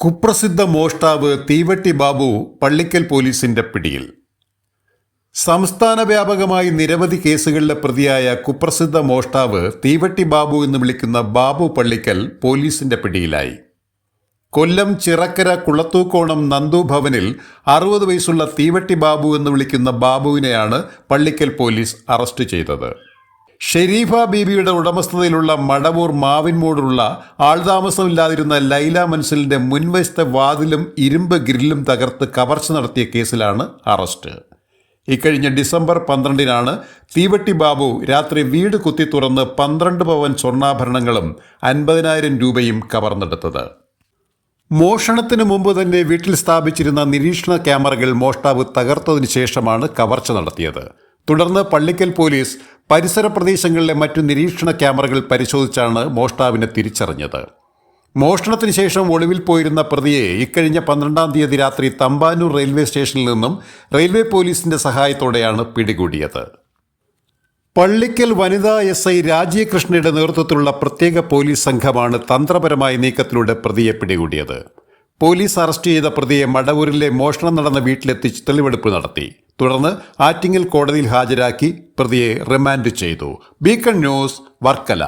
കുപ്രസിദ്ധ മോഷ്ടാവ് തീവട്ടി ബാബു പള്ളിക്കൽ പോലീസിന്റെ പിടിയിൽ. സംസ്ഥാന വ്യാപകമായി നിരവധി കേസുകളിലെ പ്രതിയായ കുപ്രസിദ്ധ മോഷ്ടാവ് തീവട്ടി ബാബു എന്ന് വിളിക്കുന്ന ബാബു പള്ളിക്കൽ പോലീസിന്റെ പിടിയിലായി. കൊല്ലം ചിറക്കര കുളത്തൂക്കോണം നന്ദു ഭവനിൽ അറുപത് വയസ്സുള്ള തീവട്ടി ബാബു എന്ന് വിളിക്കുന്ന ബാബുവിനെയാണ് പള്ളിക്കൽ പോലീസ് അറസ്റ്റ് ചെയ്തത്. ഷെരീഫ ബീബിയുടെ ഉടമസ്ഥതയിലുള്ള മടവൂർ മാവിൻമൂടുള്ള ആൾതാമസമില്ലാതിരുന്ന ലൈല മൻസിലിന്റെ മുൻവശത്തെ വാതിലും ഇരുമ്പ് ഗ്രില്ലും തകർത്ത് കവർച്ച നടത്തിയ കേസിലാണ് അറസ്റ്റ്. ഇക്കഴിഞ്ഞ ഡിസംബർ പന്ത്രണ്ടിനാണ് തീവട്ടി ബാബു രാത്രി വീട് കുത്തി തുറന്ന് പന്ത്രണ്ട് പവൻ സ്വർണാഭരണങ്ങളും അൻപതിനായിരം രൂപയും കവർന്നെടുത്തത്. മോഷണത്തിന് മുമ്പ് തന്നെ വീട്ടിൽ സ്ഥാപിച്ചിരുന്ന നിരീക്ഷണ ക്യാമറകൾ മോഷ്ടാവ് തകർത്തതിനു ശേഷമാണ് കവർച്ച നടത്തിയത്. തുടർന്ന് പള്ളിക്കൽ പോലീസ് പരിസര പ്രദേശങ്ങളിലെ മറ്റു നിരീക്ഷണ ക്യാമറകൾ പരിശോധിച്ചാണ് മോഷ്ടാവിനെ തിരിച്ചറിഞ്ഞത്. മോഷണത്തിന് ശേഷം ഒളിവിൽ പോയിരുന്ന പ്രതിയെ ഇക്കഴിഞ്ഞ പന്ത്രണ്ടാം തീയതി രാത്രി തമ്പാനൂർ റെയിൽവേ സ്റ്റേഷനിൽ നിന്നും റെയിൽവേ പോലീസിന്റെ സഹായത്തോടെയാണ് പിടികൂടിയത്. പള്ളിക്കൽ വനിതാ എസ് ഐ രാജീകൃഷ്ണയുടെ നേതൃത്വത്തിലുള്ള പ്രത്യേക പോലീസ് സംഘമാണ് തന്ത്രപരമായ നീക്കത്തിലൂടെ പ്രതിയെ പിടികൂടിയത്. പോലീസ് അറസ്റ്റ് ചെയ്ത പ്രതിയെ മടവൂരിലെ മോഷണം നടന്ന വീട്ടിലെത്തിച്ച് തെളിവെടുപ്പ് നടത്തി. തുടർന്ന് ആറ്റിങ്ങൽ കോടതിയിൽ ഹാജരാക്കി പ്രതിയെ റിമാൻഡ് ചെയ്തു. Beacon news Varkala.